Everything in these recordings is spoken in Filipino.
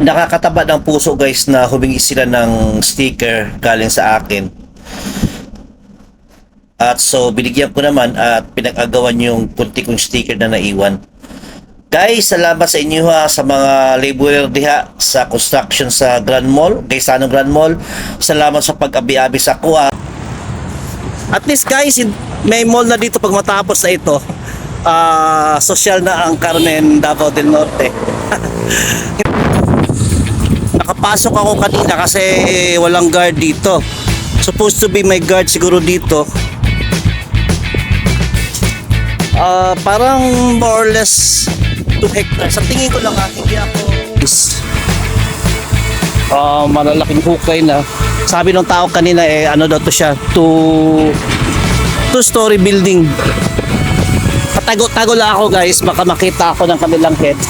nakakataba ng puso guys na humingi sila ng sticker galing sa akin. At so binigyan ko naman at pinag-agawan yung kunti kong sticker na naiwan. Guys, salamat sa inyo ha sa mga laborer diha sa construction sa Grand Mall, kay Sanong Grand Mall. Salamat sa pag-abi-abi sa kuha. At least guys, may mall na dito pag matapos na ito. Ah, social na ang Carmen Davao del Norte. Nakapasok ako kanina kasi walang guard dito. Supposed to be may guard siguro dito. Ah, parang more or less 2 hectares. Sa tingin ko lang ha, hindi ako is ah malalaking hukay na. Sabi ng tao kanina eh ano daw to siya, two two story building. Patago-tago lang ako guys, baka makita ako ng kabilang head.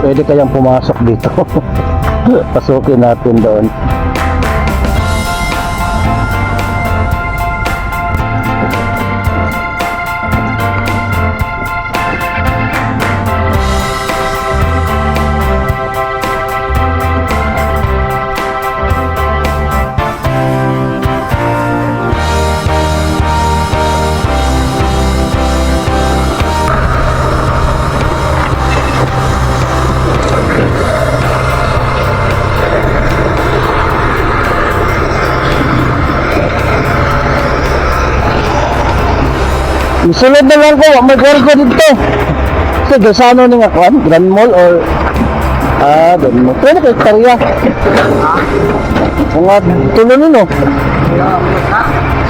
Pwede kayang pumasok dito. Pasukin natin doon. Isulod na lang ko, may gargo dito. Kasi gasano ni nga kwan, Grand Mall or Ah, Grand Mall. Pwede kay Karya. Mga tulo nino.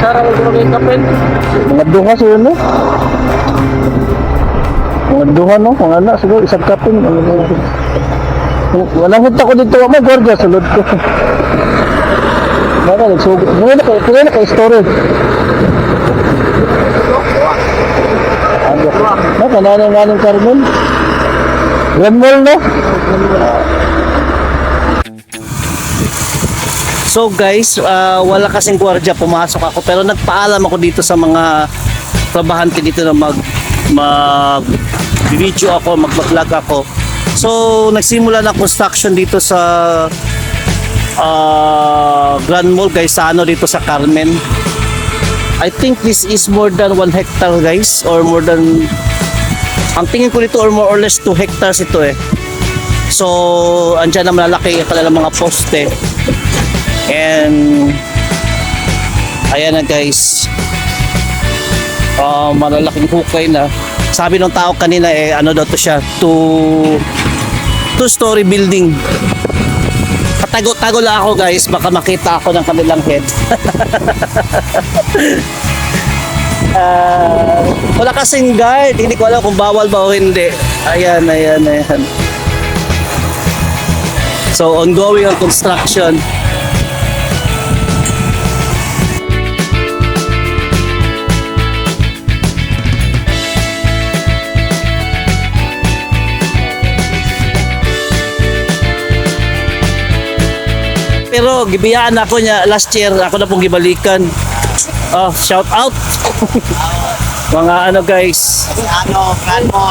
Sarang ko kay kapit. Mga dunga siya no. Mga dunga no, mga anak siguro isang kapin. Walang hita ko dito, may gargo sulod ko. Mga nagsugod. Mga na kay, mga na kay storage. No, kanana nga ng Carmen. Grand Mall, no? So guys, ah, wala kasing gwardiya pumasok ako pero nagpaalam ako dito sa mga trabahante dito na mag mag video ako, mag-vlog ako. So nagsimula na construction dito sa ah, Grand Mall guys, sa ano dito sa Carmen. I think this is more than 1 hectare guys or more than ang tingin ko dito or more or less 2 hectares ito eh. So andyan na malalaki kanilang mga poste. And ayan na guys. Uh, malalaking hukay na. Sabi ng tao kanina eh ano daw to siya, two two story building. Patago-tago lang ako guys, baka makita ako ng kabilang head. Ah, wala kasing guard, hindi ko alam kung bawal ba o hindi. Ayan, ayan, ayan. So ongoing ang construction. Pero gibiyaan ako niya last year, ako na pong gibalikan. Oh, shout out. Mga ano guys. Ano, kan mo.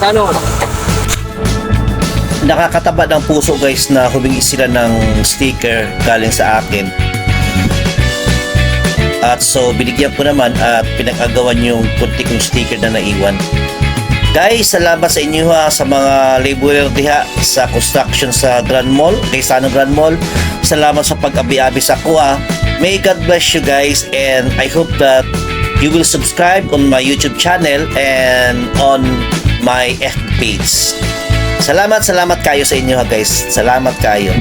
Ano? Nakakataba ng puso guys na humingi sila ng sticker galing sa akin. At so binigyan ko naman at pinag-agawan yung kunti kong sticker na naiwan. Guys, salamat sa inyo ha sa mga laborer diha sa construction sa Grand Mall, kay Sanong Grand Mall. Salamat sa pag-abi-abi sa kuha. May God bless you guys and I hope that you will subscribe on my YouTube channel and on my FB page. Salamat, salamat kayo sa inyo ha guys. Salamat kayo.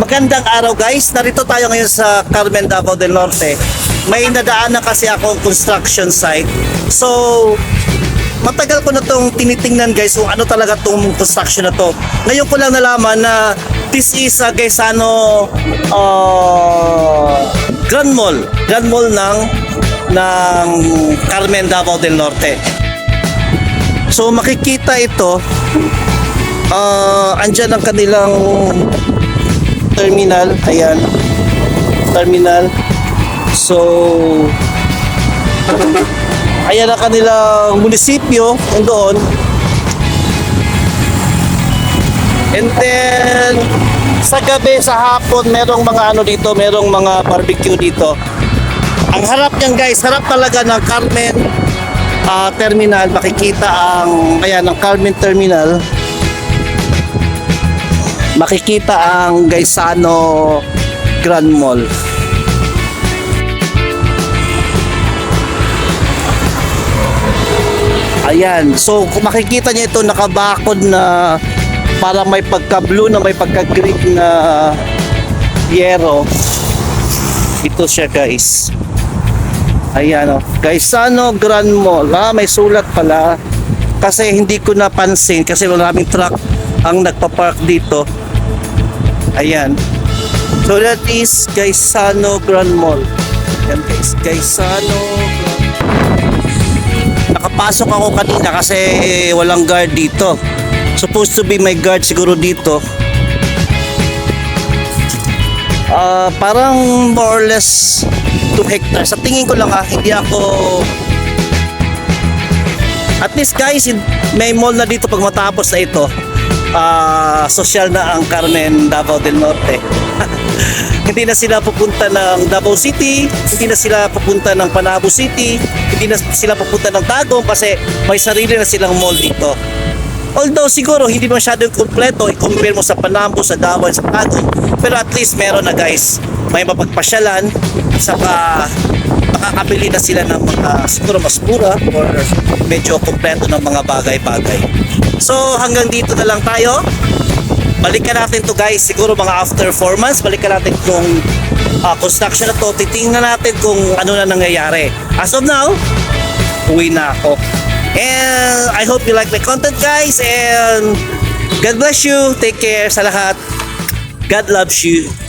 Magandang araw guys. Narito tayo ngayon sa Carmen Davao del Norte. May nadaanan kasi akong construction site. So, matagal ko na tong tinitingnan guys kung ano talaga tong construction na to. Ngayon ko lang nalaman na this is a guys ano uh, Grand Mall. Grand Mall ng ng Carmen Davao del Norte. So makikita ito uh, andyan ang kanilang terminal. Ayan. Terminal. So, ayan ang kanilang munisipyo. Doon. And then, sa gabi, sa hapon, merong mga ano dito, merong mga barbecue dito. Ang harap niyan guys, harap talaga ng Carmen ah, Terminal. Makikita ang, ayan, ang Carmen Terminal makikita ang Gaisano Grand Mall. Ayan. So, kung makikita niyo ito, nakabakod na para may pagka-blue na may pagka-green na yero. Ito siya, guys. Ayan, oh. Gaisano Grand Mall. Ah, may sulat pala. Kasi hindi ko napansin kasi maraming truck ang nagpa-park dito. Ayan. So that is Gaisano Grand Mall. Ayan guys, Gaisano Grand Nakapasok ako kanina kasi walang guard dito. Supposed to be may guard siguro dito. Ah, parang more or less 2 hectares. Sa tingin ko lang ha, hindi ako at least guys, may mall na dito pag matapos na ito. Ah, social na ang Carmen Davao del Norte. hindi na sila pupunta ng Davao City, hindi na sila pupunta ng Panabo City, hindi na sila pupunta ng Tagum kasi may sarili na silang mall dito. Although siguro hindi masyadong kumpleto i-compare mo sa Panabo, sa Davao, sa Tagum, pero at least meron na guys. May mapagpasyalan saka makakabili na sila ng mga siguro mas mura or medyo kompleto ng mga bagay-bagay. So hanggang dito na lang tayo. Balikan natin to guys, siguro mga after 4 months, balikan natin kung ah, construction na to, titingnan natin kung ano na nangyayari. As of now, uwi na ako. And I hope you like my content guys and God bless you. Take care sa lahat. God loves you.